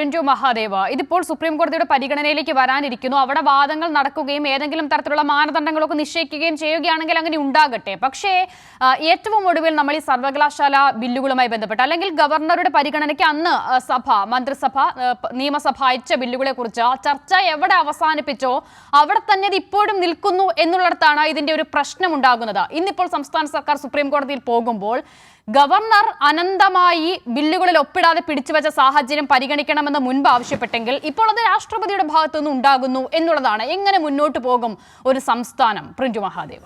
പ്രിൻജു മഹാദേവ്. ഇതിപ്പോൾ സുപ്രീം കോടതിയുടെ പരിഗണനയിലേക്ക് വരാനിരിക്കുന്നു. അവിടെ വാദങ്ങൾ നടക്കുകയും ഏതെങ്കിലും തരത്തിലുള്ള മാനദണ്ഡങ്ങളൊക്കെ നിശ്ചയിക്കുകയും ചെയ്യുകയാണെങ്കിൽ അങ്ങനെ ഉണ്ടാകട്ടെ. പക്ഷേ ഏറ്റവും ഒടുവിൽ നമ്മൾ ഈ സർവകലാശാല ബില്ലുകളുമായി ബന്ധപ്പെട്ട് അല്ലെങ്കിൽ ഗവർണറുടെ പരിഗണനയ്ക്ക് അന്ന് സഭ മന്ത്രിസഭ നിയമസഭ അയച്ച ബില്ലുകളെ കുറിച്ച് ചർച്ച എവിടെ അവസാനിപ്പിച്ചോ അവിടെ തന്നെ ഇത് ഇപ്പോഴും നിൽക്കുന്നു എന്നുള്ളിടത്താണ് ഇതിന്റെ ഒരു പ്രശ്നം ഉണ്ടാകുന്നത്. ഇന്നിപ്പോൾ സംസ്ഥാന സർക്കാർ സുപ്രീം കോടതിയിൽ പോകുമ്പോൾ ഗവർണർ അനന്തമായി ബില്ലുകളിൽ ഒപ്പിടാതെ പിടിച്ചുവെച്ച സാഹചര്യം പരിഗണിക്കണമെന്ന് മുൻപ് ആവശ്യപ്പെട്ടെങ്കിൽ ഇപ്പോൾ അത് രാഷ്ട്രപതിയുടെ ഭാഗത്തു നിന്ന് ഉണ്ടാകുന്നു എന്നുള്ളതാണ്. എങ്ങനെ മുന്നോട്ട് പോകും ഒരു സംസ്ഥാനം? പ്രിഞ്ചു മഹാദേവ.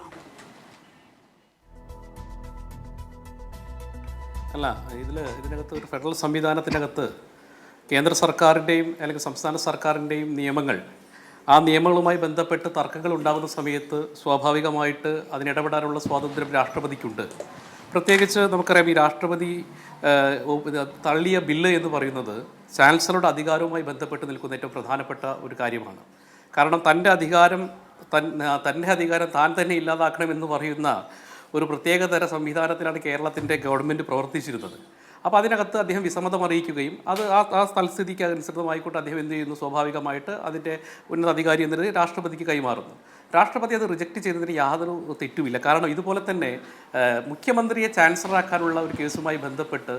അല്ല ഇതിൽ ഇതിനകത്ത് ഒരു ഫെഡറൽ സംവിധാനത്തിനകത്ത് കേന്ദ്ര സർക്കാരിന്റെയും അല്ലെങ്കിൽ സംസ്ഥാന സർക്കാരിന്റെയും നിയമങ്ങൾ ആ നിയമങ്ങളുമായി ബന്ധപ്പെട്ട് തർക്കങ്ങൾ ഉണ്ടാകുന്ന സമയത്ത് സ്വാഭാവികമായിട്ട് അതിനിടപെടാനുള്ള സ്വാതന്ത്ര്യം രാഷ്ട്രപതിക്കുണ്ട്. പ്രത്യേകിച്ച് നമുക്കറിയാം ഈ രാഷ്ട്രപതി തള്ളിയ ബില്ല് എന്ന് പറയുന്നത് ചാൻസലറുടെ അധികാരവുമായി ബന്ധപ്പെട്ട് നിൽക്കുന്ന ഏറ്റവും പ്രധാനപ്പെട്ട ഒരു കാര്യമാണ്. കാരണം തന്റെ അധികാരം തൻ തന്റെ അധികാരം താൻ തന്നെ ഇല്ലാതാക്കണമെന്ന് പറയുന്ന ഒരു പ്രത്യേകതര സംവിധാനത്തിലാണ് കേരളത്തിന്റെ ഗവൺമെന്റ് പ്രവർത്തിച്ചിരുന്നത്. അപ്പോൾ അതിനകത്ത് അദ്ദേഹം വിസമ്മതം അറിയിക്കുകയും അത് ആ ആ സ്ഥലസ്ഥിതിക്ക് അനുസൃതമായിക്കൊണ്ട് അദ്ദേഹം എന്ത് ചെയ്യുന്നു? സ്വാഭാവികമായിട്ട് അതിന്റെ ഉന്നതാധികാരി എന്നത് രാഷ്ട്രപതിക്ക് കൈമാറുന്നു. രാഷ്ട്രപതി അത് റിജക്റ്റ് ചെയ്തതിന് യാതൊരു തെറ്റുമില്ല. കാരണം ഇതുപോലെ തന്നെ മുഖ്യമന്ത്രിയെ ചാൻസലറാക്കാനുള്ള ഒരു കേസുമായി ബന്ധപ്പെട്ട്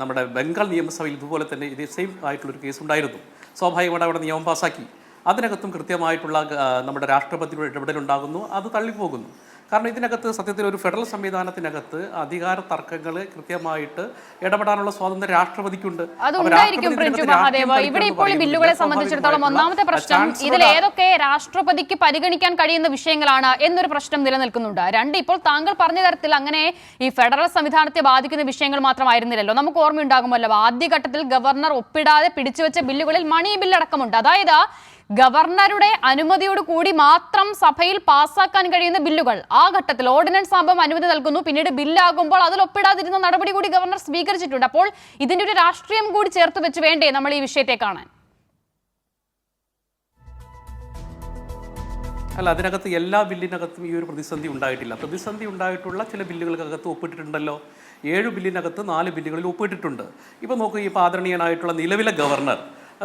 നമ്മുടെ ബംഗാൾ നിയമസഭയിൽ ഇതുപോലെ തന്നെ ഇതേ സെയിം ആയിട്ടുള്ളൊരു കേസ് ഉണ്ടായിരുന്നു സ്വാഭാവികമായിട്ട് അവിടെ നിയമം പാസാക്കി. അതിനകത്തും കൃത്യമായിട്ടുള്ള നമ്മുടെ രാഷ്ട്രപതിയുടെ ഇടപെടലുണ്ടാകുന്നു. അത് തള്ളിപ്പോകുന്നു. കാരണം ഇതിനകത്ത് സത്യത്തിൽ ഒരു ഫെഡറൽ സംവിധാനത്തിനകത്ത് അധികാര തർക്കങ്ങൾ കൃത്യമായിട്ട് ഇടപെടാനുള്ള സ്വാതന്ത്ര്യം രാഷ്ട്രപതിക്കുണ്ട്. മഹാദേവ്. ഇവിടെ ഇപ്പോൾ ബില്ലുകളെ സംബന്ധിച്ചിടത്തോളം ഒന്നാമത്തെ പ്രശ്നം ഇതിൽ ഏതൊക്കെ രാഷ്ട്രപതിക്ക് പരിഗണിക്കാൻ കഴിയുന്ന വിഷയങ്ങളാണ് എന്നൊരു പ്രശ്നം നിലനിൽക്കുന്നുണ്ട്. രണ്ട് ഇപ്പോൾ താങ്കൾ പറഞ്ഞ തരത്തിൽ അങ്ങനെ ഈ ഫെഡറൽ സംവിധാനത്തെ ബാധിക്കുന്ന വിഷയങ്ങൾ മാത്രമായിരുന്നില്ലല്ലോ. നമുക്ക് ഓർമ്മയുണ്ടാകുമല്ലോ ആദ്യഘട്ടത്തിൽ ഗവർണർ ഒപ്പിടാതെ പിടിച്ചുവെച്ച ബില്ലുകളിൽ മണി ബില്ലടക്കമുണ്ട്. അതായത് ഗവർണറുടെ അനുമതിയോട് കൂടി മാത്രം സഭയിൽ പാസ്സാക്കാൻ കഴിയുന്ന ബില്ലുകൾ. ആ ഘട്ടത്തിൽ ഓർഡിനൻസ് ആകുമ്പോൾ അനുമതി നൽകുന്നു. പിന്നീട് ബില്ലാകുമ്പോൾ അതിൽ ഒപ്പിടാതിരുന്ന നടപടി കൂടി ഗവർണർ സ്വീകരിച്ചിട്ടുണ്ട്. അപ്പോൾ ഇതിന്റെ ഒരു രാഷ്ട്രീയം കൂടി ചേർത്ത് വെച്ച് വേണ്ടേ നമ്മൾ ഈ വിഷയത്തെ കാണാൻ? അല്ല അതിനകത്ത് എല്ലാ ബില്ലിനകത്തും ഈ ഒരു പ്രതിസന്ധി ഉണ്ടായിട്ടില്ല. പ്രതിസന്ധി ഉണ്ടായിട്ടുള്ള ചില ബില്ലുകൾക്കകത്ത് ഒപ്പിട്ടിട്ടുണ്ടല്ലോ. ഏഴ് ബില്ലിനകത്ത് നാല് ബില്ലുകളിൽ ഒപ്പിട്ടിട്ടുണ്ട്. ഇപ്പോൾ നോക്കുക ഈ ആദരണീയനായിട്ടുള്ള നിലവിലെ ഗവർണർ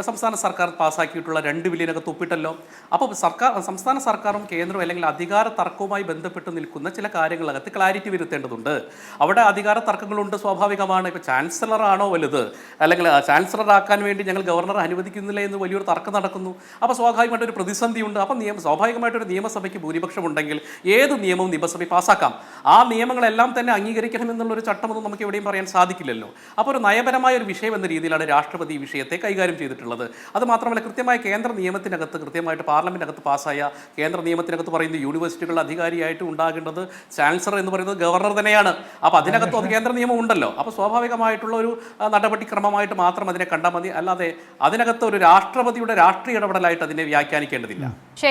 സംസ്ഥാന സർക്കാർ പാസ്സാക്കിയിട്ടുള്ള രണ്ട് ബില്ലിനകത്ത് ഒപ്പിട്ടല്ലോ. അപ്പോൾ സർക്കാർ സംസ്ഥാന സർക്കാരും കേന്ദ്രവും അല്ലെങ്കിൽ അധികാര തർക്കവുമായി ബന്ധപ്പെട്ട് നിൽക്കുന്ന ചില കാര്യങ്ങളകത്ത് ക്ലാരിറ്റി വരുത്തേണ്ടതുണ്ട്. അവിടെ അധികാര തർക്കങ്ങളുണ്ട് സ്വാഭാവികമാണ്. ഇപ്പോൾ ചാൻസലറാണോ വലുത്? അല്ലെങ്കിൽ ചാൻസലറാക്കാൻ വേണ്ടി ഞങ്ങൾ ഗവർണറെ അനുവദിക്കുന്നില്ല എന്ന് വലിയൊരു തർക്കം നടക്കുന്നു. അപ്പോൾ സ്വാഭാവികമായിട്ട് ഒരു പ്രതിസന്ധിയുണ്ട്. അപ്പോൾ നിയമ സ്വാഭാവികമായിട്ട് ഒരു നിയമസഭയ്ക്ക് ഭൂരിപക്ഷം ഉണ്ടെങ്കിൽ ഏത് നിയമവും നിയമസഭയിൽ പാസ്സാക്കാം. ആ നിയമങ്ങളെല്ലാം തന്നെ അംഗീകരിക്കണം എന്നുള്ളൊരു ചട്ടമൊന്നും നമുക്ക് എവിടെയും പറയാൻ സാധിക്കില്ലല്ലോ. അപ്പോൾ ഒരു നയപരമായ ഒരു വിഷയം എന്ന രീതിയിലാണ് രാഷ്ട്രപതി ഈ വിഷയത്തെ കൈകാര്യം ചെയ്തിട്ടുള്ളത്. അത് മാത്രമല്ല കൃത്യമായ കേന്ദ്ര നിയമത്തിനകത്ത് കൃത്യമായിട്ട് പാർലമെന്റിനകത്ത് പാസ്സായ കേന്ദ്ര നിയമത്തിനകത്ത് പറയുന്ന യൂണിവേഴ്സിറ്റികളുടെ അധികാരിയായിട്ട് ഉണ്ടാകേണ്ടത് ചാൻസലർ എന്ന് പറയുന്നത് ഗവർണർ തന്നെയാണ്. അപ്പോൾ അതിനകത്ത് അത് കേന്ദ്ര നിയമം ഉണ്ടല്ലോ അപ്പോൾ സ്വാഭാവികമായിട്ടുള്ള ഒരു നടപടിക്രമമായിട്ട് മാത്രം അതിനെ കണ്ടാൽ മതി. അല്ലാതെ അതിനകത്ത് ഒരു രാഷ്ട്രപതിയുടെ രാഷ്ട്രീയ ഇടപെടലായിട്ട് അതിനെ വ്യാഖ്യാനിക്കേണ്ടതില്ല. ശരി.